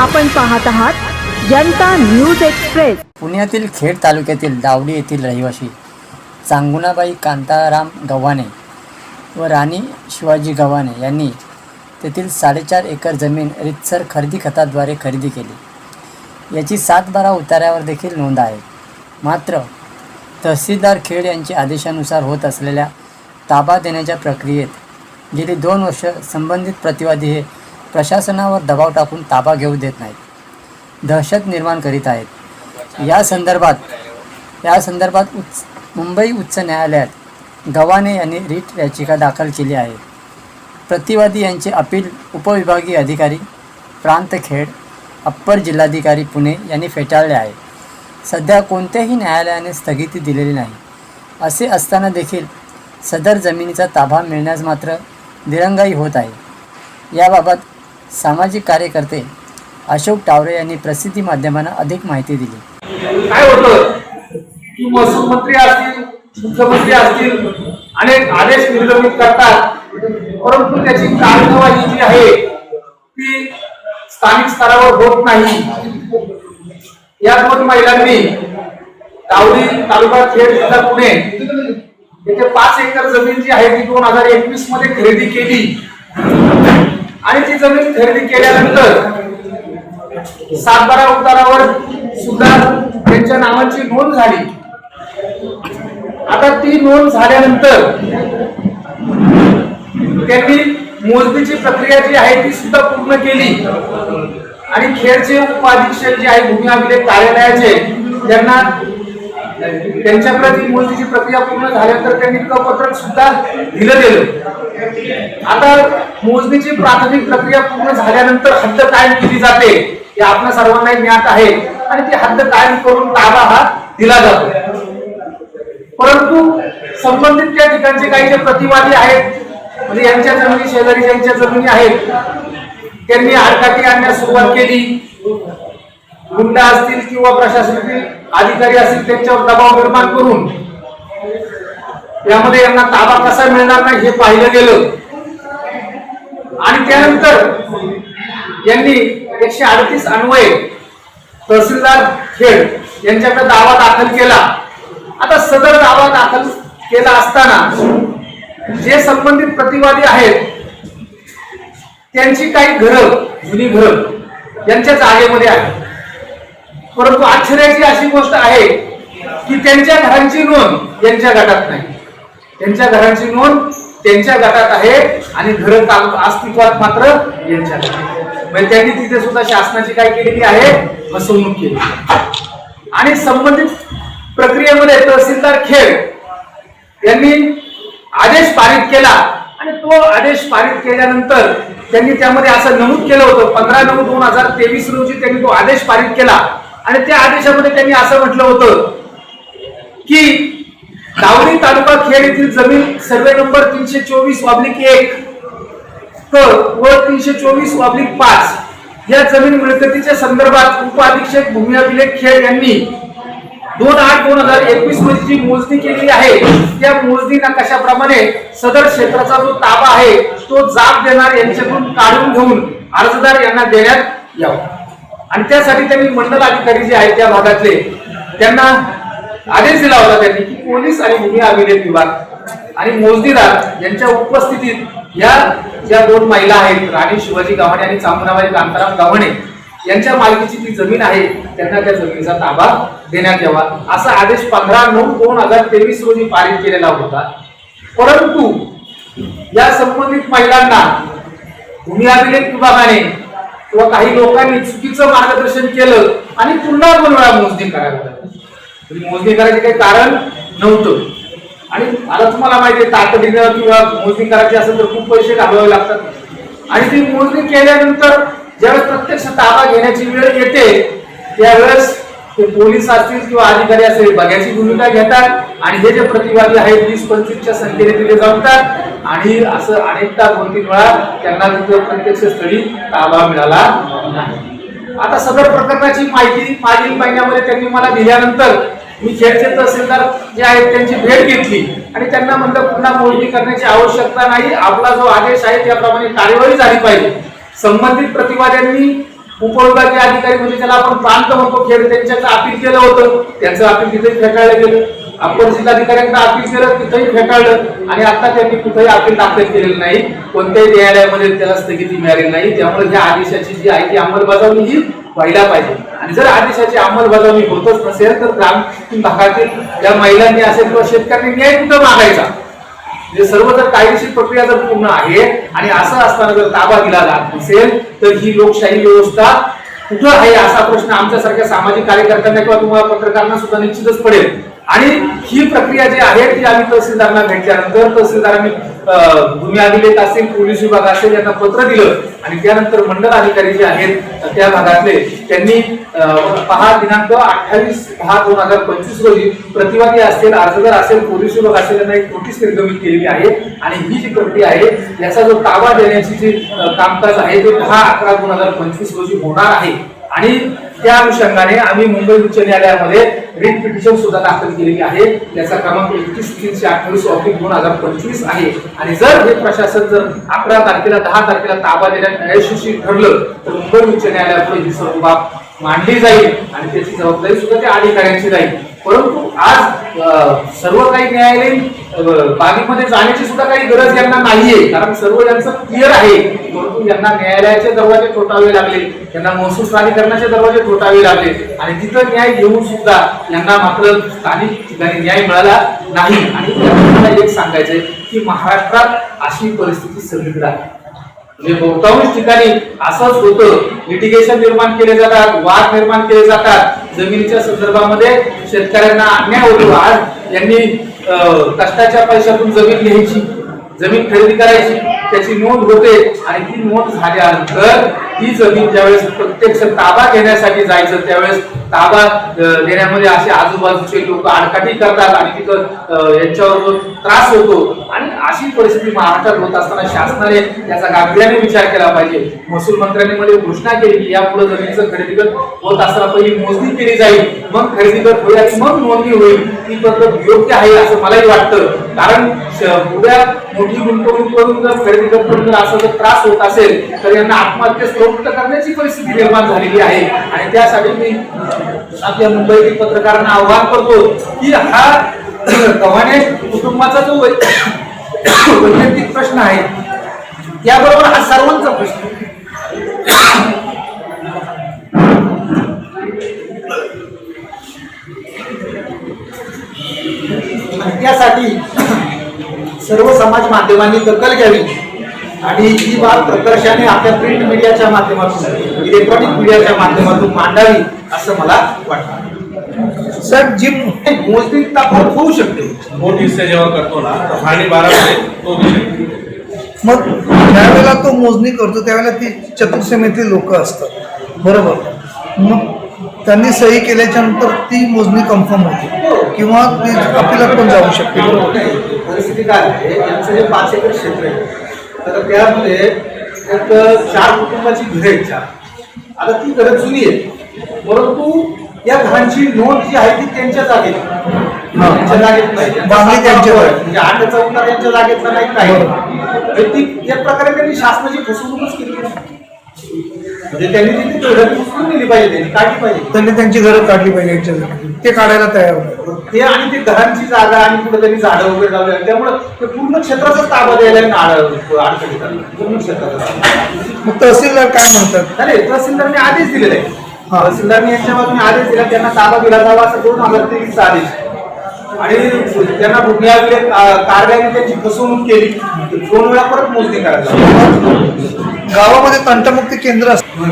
आपण पाहत आहात जनता न्यूज एक्सप्रेस. पुण्यातील खेड तालुक्यातील दावडी येथील रहिवासी चांगुणाबाई कांताराम गव्हाणे व राणी शिवाजी गव्हाणे यांनी तेथील साडेचार एकर जमीन रितसर खरेदी खताद्वारे खरेदी केली. याची सात बारा उतार्यावर देखील नोंद आहे. मात्र तहसीलदार खेड यांच्या आदेशानुसार होत असलेल्या ताबा देण्याच्या प्रक्रियेत गेली दोन वर्ष संबंधित प्रतिवादी हे प्रशासनावर दबाव टाकून ताबा घेऊ देत नाहीत. दहशत निर्माण करीत आहेत. या संदर्भात या संदर्भात उच्च मुंबई उच्च न्यायालयात गव्हाणे यांनी रीट याचिका दाखल केली आहे. प्रतिवादी यांचे अपील उपविभागीय अधिकारी प्रांत खेड अप्पर जिल्हाधिकारी पुणे यांनी फेटाळले आहे. सध्या कोणत्याही न्यायालयाने स्थगिती दिलेली नाही. असे असताना देखील सदर जमिनीचा ताबा मिळण्यास मात्र दिरंगाई होत आहे. याबाबत सामाजिक कार्यकर्ते अशोक टावरे यांनी प्रसिद्धी माध्यमांना अधिक माहिती दिली. काय होतं? की महसूल मंत्री असतील मुख्यमंत्री असतील अनेक आदेश निर्गमित करतात. परंतु त्याची कार्यवाही जी आहे ती स्थानिक स्तरावर होत नाही. या दोन महिलांनी दावडी तालुका खेड जिल्हा पुणे येथे पाच एकर जमीन जी आहे ती दोन हजार एकवीसमध्ये खरेदी केली. आणि ती जमीन खरेदी केल्यानंतर सातबारा उतारावर सुद्धा त्यांच्या नावाची नोंद झाली. आता ती नोंद झाल्यानंतर त्यांनी मोजणीची प्रक्रिया जी आहे ती सुद्धा पूर्ण केली. आणि खेळचे उपाधीक्षक जे आहे भूमी अभिलेख कार्यालयाचे त्यांना त्यांच्या ती मोजणीची प्रक्रिया पूर्ण झाल्यानंतर त्यांनी पत्रक सुद्धा दिलं गेलं. आता मोजणीची प्राथमिक प्रक्रिया पूर्ण झाल्यानंतर हद्द कायम केली जाते हे आपल्या सर्वांना ज्ञात आहे आणि ती हद्द कायम करून ताबा हा दिला जातो. परंतु संबंधित त्या ठिकाणचे काही जे प्रतिवादी आहेत म्हणजे यांच्या जमिनी शेजारी ज्यांच्या जमिनी आहेत त्यांनी आडकाठी आणण्यास सुरुवात केली. गुंडा असतील किंवा प्रशासनातील अधिकारी असतील त्यांच्यावर दबाव निर्माण करून यामध्ये यांना ताबा कसा मिळणार नाही हे पाहिलं गेलं. आणि त्यानंतर यांनी एकशे अडतीस अन्वये तहसीलदार खेड यांच्याकडे दावा दाखल केला. आता सदर दावा दाखल केला असताना जे संबंधित प्रतिवादी आहेत त्यांची काही घरं जुनी घरं यांच्या जागेमध्ये आहेत. परंतु आश्चर्याची अशी गोष्ट आहे की त्यांच्या घरांची नोंद यांच्या गटात नाही. त्यांच्या घरांची नोंद त्यांच्या गटात आहे आणि घर अस्तित्वात मात्र यांच्या म्हणजे त्यांनी तिथे सुद्धा शासनाची काय केलेली आहे? फसवणूक केली आणि संबंधित प्रक्रियेमध्ये तहसीलदार खेड यांनी आदेश पारित केला आणि तो आदेश पारित केल्यानंतर त्यांनी त्यामध्ये असं नमूद केलं होतं. पंधरा नऊ दोन हजार तेवीस रोजी त्यांनी तो आदेश पारित केला. आणि त्या आदेशामध्ये त्यांनी असं म्हटलं होतं की दावणी तालुका खेड येथील जमीन सर्वे नंबर तीनशे चोवीस ऑब्लिक एक व तीनशे चोवीस ऑब्लिक पाच या जमीन मिळकतीच्या संदर्भात उपअधीक्षक भूमी अभिलेख खेड यांनी दोन आठ दोन हजार एकवीसमध्ये जी मोजणी केलेली आहे त्या मोजणी नकाशाप्रमाणे सदर क्षेत्राचा जो ताबा आहे तो जाब देणार यांच्याकडून काढून घेऊन अर्जदार यांना देण्यात यावा. आणि त्यासाठी त्यांनी मंडल अधिकारी जे आहेत त्या भागातले त्यांना आदेश दिला होता त्यांनी की पोलीस आणि भूमी अभिलेख विभाग आणि मोजणीदार यांच्या उपस्थितीत या ज्या दोन महिला आहेत राणी शिवाजी गव्हाणे आणि चामुंडाबाई कांताराम गव्हाणे यांच्या मालकीची ती जमीन आहे त्यांना त्या जमिनीचा ताबा देण्यात यावा. असा आदेश पंधरा नऊ दोन हजार तेवीस रोजी पारित केलेला होता. परंतु या संबंधित महिलांना भूमी अभिलेख विभागाने किंवा काही लोकांनी चुकीचं मार्गदर्शन केलं आणि पुन्हा दोन वेळा मोजणी करायला लागली. म्हणजे मोजणी करायचे काही कारण नव्हतं. आणि आता तुम्हाला माहिती आहे तातडीनं किंवा मोजणी करायची असेल तर खूप पैसे घालवावे लागतात. आणि ती मोजणी केल्यानंतर ज्यावेळेस प्रत्यक्ष ताबा घेण्याची वेळ येते त्यावेळेस ते पोलीस असतील किंवा अधिकारी असेल बघ्याची भूमिका घेतात आणि हे जे प्रतिवादी आहेत वीस पंचवीसच्या संख्येने तिथे जातात आणि असं अनेकदा दोन तीन वेळा त्यांना तिथे प्रत्यक्ष स्थळी ताबा मिळाला नाही. आता सदर प्रकरणाची माहिती मागील महिन्यामध्ये त्यांनी मला दिल्यानंतर मी खेळचे तहसीलदार जे आहेत त्यांची भेट घेतली आणि त्यांना म्हणलं पुन्हा मोजणी करण्याची आवश्यकता नाही. आपला जो आदेश आहे त्याप्रमाणे कार्यवाही झाली पाहिजे. संबंधित प्रतिवाद्यांनी उपविभागीय अधिकारी म्हणजे त्याला आपण प्रांत म्हणतो खेळ त्यांच्याकडे अपील केलं होतं. त्यांचं अपील तिथे फेटाळलं गेलं. अप्पर जिल्हाधिकाऱ्यांना अपील केलं तिथंही फेटाळलं. आणि आता त्यांनी कुठेही अपील दाखल केलेलं नाही. कोणत्याही न्यायालयामध्ये त्याला स्थगिती मिळाली नाही. त्यामुळे ह्या आदेशाची जी आहे ती अंमलबजावणी ही व्हायला पाहिजे. आणि जर आदेशाची अंमलबजावणी होतच नसेल तर ग्रामीण भागातील त्या महिलांनी असेल किंवा शेतकऱ्यांनी न्याय कुठं मागायचा? म्हणजे सर्व जर कायदेशीर प्रक्रिया जर पूर्ण आहे आणि असं असताना जर ताबा दिला जात नसेल तर ही लोकशाही व्यवस्था कुठं आहे असा प्रश्न आमच्यासारख्या सामाजिक कार्यकर्त्यांना किंवा तुम्हाला पत्रकारांना सुद्धा निश्चितच पडेल. आणि ही प्रक्रिया जी आहे ती आम्ही तहसीलदारांना भेटल्यानंतर तहसीलदारांनी गुन्हे भूमी अभिलेख असेल पोलीस विभाग असेल यांना पत्र दिलं. आणि त्यानंतर मंडल अधिकारी जे आहेत त्या भागातले त्यांनी पहा दिनांक अठ्ठावीस दहा दोन हजार पंचवीस रोजी प्रतिवादी असेल अर्जदार असेल पोलीस विभाग असेल यांना एक नोटीस निर्गमित केलेली आहे. आणि ही जी प्रक्रिया आहे याचा जो ताबा देण्याची जी कामकाज आहे ते दहा अकरा दोन हजार पंचवीस रोजी होणार आहे. आणि त्या अनुषंगाने आम्ही मुंबई उच्च न्यायालयामध्ये रिट पिटिशन सुद्धा दाखल केलेली आहे. त्याचा क्रमांक एकतीस तीनशे अठ्ठावीस ऑफिस दोन हजार पंचवीस आहे. आणि जर हे प्रशासन जर अकरा तारखेला दहा तारखेला ताबा देण्यात अयशस्वी ठरलं तर मुंबई उच्च न्यायालयापुढे ही सर्व बाब मांडली जाईल आणि त्याची जबाबदारी सुद्धा त्या अधिकाऱ्यांची राहील. परंतु आज सर्व काही न्यायालयीन बाबीमध्ये जाण्याची सुद्धा काही गरज यांना नाहीये. कारण सर्व यांचं क्लिअर आहे. परंतु यांना न्यायालयाचे दरवाजे ठोठावे लागले. त्यांना महसूल प्राधिकरणाचे दरवाजे ठोठावे लागले. आणि तिथं न्याय घेऊन सुद्धा यांना मात्र स्थानिक ठिकाणी न्याय मिळाला नाही. आणि मला एक सांगायचंय की महाराष्ट्रात अशी परिस्थिती सगळीकडे आहे. म्हणजे बहुतांश ठिकाणी असंच होतं. लिटिगेशन निर्माण केले जातात वाद निर्माण केले जातात. जमिनीच्या संदर्भामध्ये शेतकऱ्यांना अन्याय होतो. आज यांनी कष्टाच्या पैशातून जमीन घ्यायची जमीन खरेदी करायची त्याची नोंद होते आणि ती नोंद झाल्यानंतर ही जमीन ज्यावेळेस प्रत्यक्ष ताबा घेण्यासाठी जायचं त्यावेळेस ताबा देण्यामध्ये असे आजूबाजूचे लोक आडकाठी करतात आणि तिथं यांच्यावर त्रास होतो. आणि अशी परिस्थिती महाराष्ट्रात होत असताना शासनाने याचा गांभीर्याने विचार केला पाहिजे. महसूल मंत्र्यांनी मध्ये घोषणा केली की यापुढे जमिनीचं खरेदी कर होत असताना पहिली मोजणी केली जाईल. मग खरेदीकर होईल आणि मग नोंदणी होईल. ती पद्धत योग्य आहे असं मलाही वाटतं. कारण उद्या मोठी गुंतवणूक करून जर खरेदीकर करून जर असं जर त्रास होत असेल तर यांना आत्महत्येस प्रवृत्त करण्याची परिस्थिती निर्माण झालेली आहे. आणि त्यासाठी मी आपल्या मुंबईतील पत्रकारांना आव्हान करतो की हा गव्हाणे कुटुंबाचा जो वैयक्तिक प्रश्न आहे त्याबरोबर हा सर्वांचा प्रश्न त्यासाठी सर्व समाज माध्यमांनी दखल घ्यावी. आणि ही बाब प्रकर्षाने आपल्या प्रिंट मीडियाच्या माध्यमातून इलेक्ट्रॉनिक मीडियाच्या माध्यमातून मांडावी. असं मला वाटतं. सर जी मोजणी ताकद होऊ शकते. हिस्से जेव्हा करतो ना आणि बारामध्ये तो मग ज्यावेळेला तो मोजणी करतो त्यावेळेला ती चतुर्सीमेतली लोक असतात. बरोबर? मग त्यांनी सही केल्याच्यानंतर ती मोजणी कन्फर्म होते. किंवा ती अपिलात पण जाऊ शकते. बरोबर नाही, परिस्थिती काय आहे? यांचं जे पाच एकर क्षेत्र आहे. तर त्यामध्ये एक चार कुटुंबाची घरं आहेत चार. आता ती घरं जुनी आहेत. परंतु या घरांची नोंद जी आहे ती त्यांच्या जागेत त्यांच्या जागेत नाही त्यांचा बांधणी त्यांच्या सातवा जागेत. म्हणजे आठ चौदा त्यांच्या जागेतला नाही ती एक प्रकारे त्यांनी शासनाची फसवणूकच केली. म्हणजे त्यांनी तिथे नेली पाहिजे त्यांनी काढली पाहिजे त्यांनी त्यांची घरं काढली पाहिजे यांच्या. ते काढायला तयार होते ते आणि ते घरांची जागा आणि कुठे त्यांनी झाडं वगैरे लावली. त्यामुळे ते पूर्ण क्षेत्राचा ताबा द्यायला अडचणीत. पूर्ण क्षेत्राचा. मग तहसीलदार काय म्हणतात नाही तहसीलदारने आदेश दिलेला आहे. तहसीलदारने यांच्या बाजूने आदेश दिला त्यांना ताबा दिला जावा असं दोन हजार तेवीसचा आदेश. आणि त्यांना अं, कार्यालयाने त्यांची फसवणूक केली. दोन वेळा परत मोजणी करायला. गावामध्ये तंटमुक्ती केंद्र असतं.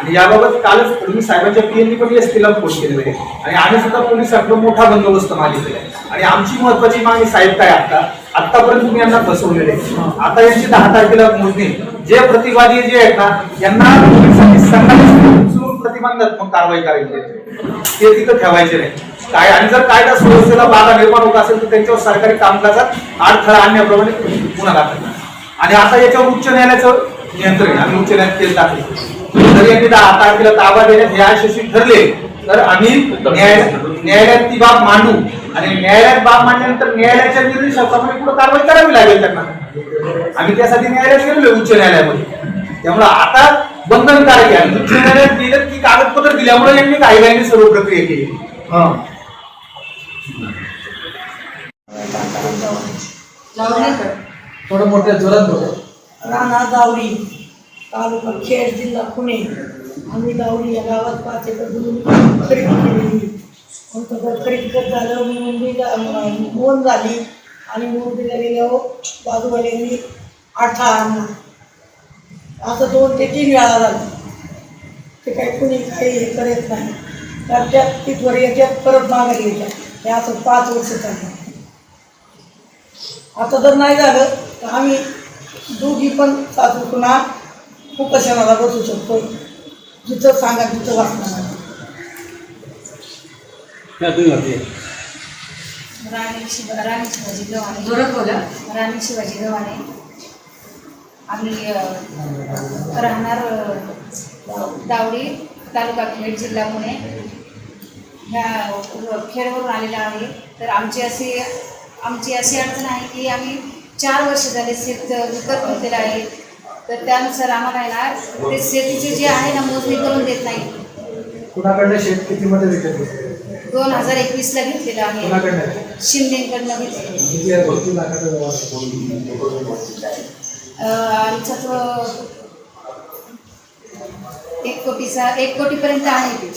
आणि याबाबत कालच फडणवीस साहेबांच्या पीएननी पण एस ला पोस्ट केलेलं आहे. आणि आम्ही सुद्धा पोलिसांकडे मोठा बंदोबस्त मागितलेला आहे. आणि आमची महत्वाची मागणी साहेब काय आता? आतापर्यंत तुम्ही यांना फसवलेले. आता यांची दहा तारखेला मोजणी. जे प्रतिवादी जे आहेत ना यांना पोलिसांनी प्रतिबंधात्मक कारवाई करायची ते तिथं ठेवायचे नाही. काय आणि जर कायदा सुव्यवस्थेला बाधा निर्माण होत असेल तर त्यांच्यावर सरकारी कामकाजात अडथळा आणण्याप्रमाणे गुन्हा दाखल आणि आता याच्यावर उच्च न्यायालयाचं नियंत्रण आहे. आम्ही उच्च न्यायालयात केस दाखल जर यांनी तारखेला ताबा देण्यात हे यशस्वी ठरले तर आम्ही न्याय न्यायालयात ती बाब मांडू. आणि न्यायालयात बाब मांडल्यानंतर न्यायालयाच्या निर्देशाप्रमाणे पुढे कारवाई करावी लागेल त्यांना. आम्ही त्यासाठी न्यायालयात गेलेलो उच्च न्यायालयामध्ये. त्यामुळे आता बंधनकारक आहे. उच्च न्यायालयात दिलं की कागदपत्र दिल्यामुळे यांनी कायद्याने सर्व प्रक्रिया केली. हा. थोडं मोठ्या जोरात बोला. राणा दावडी तालुका खेड जिल्हा पुणे. आम्ही दावडी या गावात पाच एकर जमीन खरेदी केलेली. नंतर खरेदी करत झालं मी मुंबईला झाली. आणि मुंबईला गेल्यावर बाजूवाल्यांनी आठा आणला असं दोन ते तीन वेळा झालं. ते काही कुणी काही हे करत नाही. तर त्यात तिथवर याच्यात परत मागे घ्यायच्या हे असं पाच वर्ष चाललं. आता जर नाही झालं तर आम्ही दोघी पण सासू पुन्हा उपोषणाला बसू शकतो जिथं सांगा तिथं वाचणार राणी शिव राणी शिवाजी गव्हाणे जोरात बोला. राणी शिवाजी गव्हाणे आम्ही राहणार दावडी तालुका खेड जिल्हा पुणे. ह्या खेडवरून आलेला आहे. तर आमची अशी आमची अशी अडचण आहे की आम्ही चार वर्ष झाले शेत विकत घेतलेलं आहे. तर त्यानुसार आम्हाला आहे ना ते शेतीचे जे आहे ना मोजणी करून देत नाही. कुणाकडनं शेत किती मध्ये विकत घेतले दोन हजार एकवीसला घेतलेलं आहे. शिंदेकडनं घेतलेलं आमचा तो एक कोटीचा एक कोटीपर्यंत आहे ते.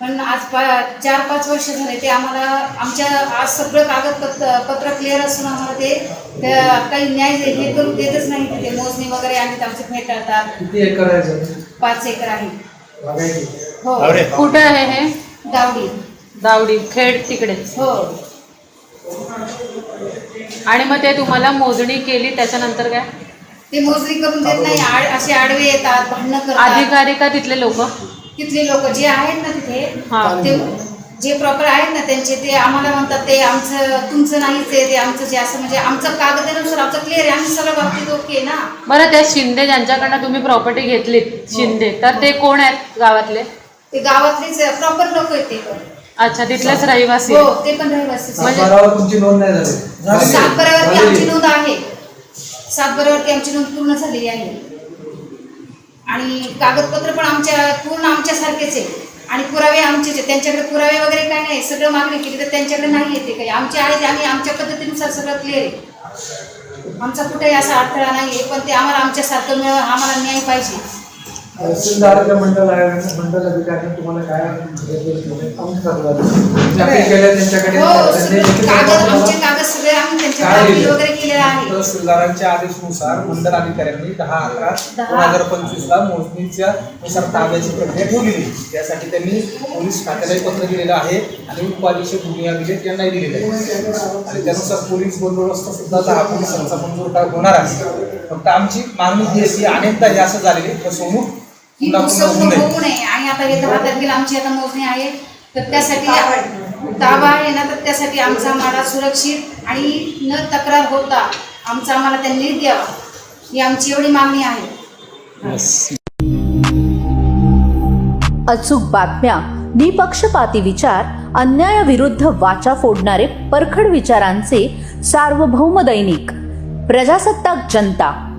पण आज पा चार पाच वर्ष झाले ते आम्हाला आमच्या आज सगळं कागदपत्र पत्र क्लिअर असून आम्हाला ते त्या काही न्याय हे हे करून देतच नाही ते. मोजणी वगैरे आणि आमचे फेटाळतात किती एकर आहे जमीन पाच एकर आहे. हो. कुठं आहे हे? दावडी. दावडी खेड तिकडेच हो. आणि मग ते तुम्हाला मोजणी केली त्याच्यानंतर काय? ते मोजणी करून देत नाही आड असे आडवे येतात भांडणं करतात. अधिकारी का तिथले लोक? तिथले लोक जे आहेत ना तिथे हा. ते जे प्रॉपर आहेत ना त्यांचे ते आम्हाला म्हणतात ते आमचं तुमचं नाहीच आहे ते आमचं जे असं म्हणजे आमचं कागदानुसार आमचं क्लिअर आहे आम्ही सगळं बाबतीत ओके ना. बरं त्या शिंदे ज्यांच्याकडनं तुम्ही प्रॉपर्टी घेतलीत शिंदे तर ते कोण आहेत गावातले? ते गावातलेच प्रॉपर लोक आहेत ते. पण अच्छा तिथलेच रहिवासी हो ते पण रहिवासी म्हणजे- सातबारावर तुमची नोंद नाही झाली. सातबारावरती झालेली. आमची नोंद आहे. सातबारावरती आमची नोंद पूर्ण झालेली आहे. आणि कागदपत्र पण आमच्या पूर्ण आमच्यासारखेच आहे. आणि पुरावे आमचेच आहे त्यांच्याकडे पुरावे वगैरे काही नाही. सगळं मागणी केली तर त्यांच्याकडे नाही येते काही. आमचे आहेत आम्ही आमच्या पद्धतीनुसार सगळं क्लिअर आहे. आमचा कुठेही असा अडथळा नाही आहे पण ते आम्हाला आमच्यासारखं मिळ आम्हाला न्याय पाहिजे. तहसीलदाराच्या मंडळ आहे मंडळ अधिकाऱ्यांनी तुम्हाला काय त्यांच्याकडे हो त्यांनी सगळं लिखित कागद तुम्हाला- आमचे कागद सगळे आम्ही त्यांच्याकडे काय अपील दिलं? वगैरे केलेलं आहे तहसीलदारांच्या आदेशानुसार मंडल अधिकाऱ्यांनी दहा अकरा दहा. दोन हजार पंचवीस ला मोजणीच्या नुसार ताब्याची प्रक्रिया ठेवलेली त्यासाठी त्यांनी पोलीस खात्यालाही पत्र दिलेलं आहे आणि उपाधीक्षक भूमिया दिले यांनाही दिलेले आहे आणि त्यानुसार पोलीस बंदोबस्त सुद्धा दहा पोलिसांचा मंजूर का होणार आहे. फक्त आमची मागणी ही आहे की अनेकदा हे असं झालेले फसवणूक ही पुन्हा पुन्हा होऊ फसवणूक नये. होऊ नये. आणि आता हे दहा तारखेला आमची आता मोजणी आहे. तर त्यासाठी ताबा आहे ना तर त्यासाठी आमचा माडा सुरक्षित आणि न तक्रार होता आमचा आम्हाला त्यांनी द्यावा ही आमची एवढी मागणी आहे. अचूक बातम्या निपक्षपाती विचार अन्यायाविरुद्ध वाचा फोडणारे परखड विचारांचे सार्वभौम दैनिक प्रजासत्ताक जनता.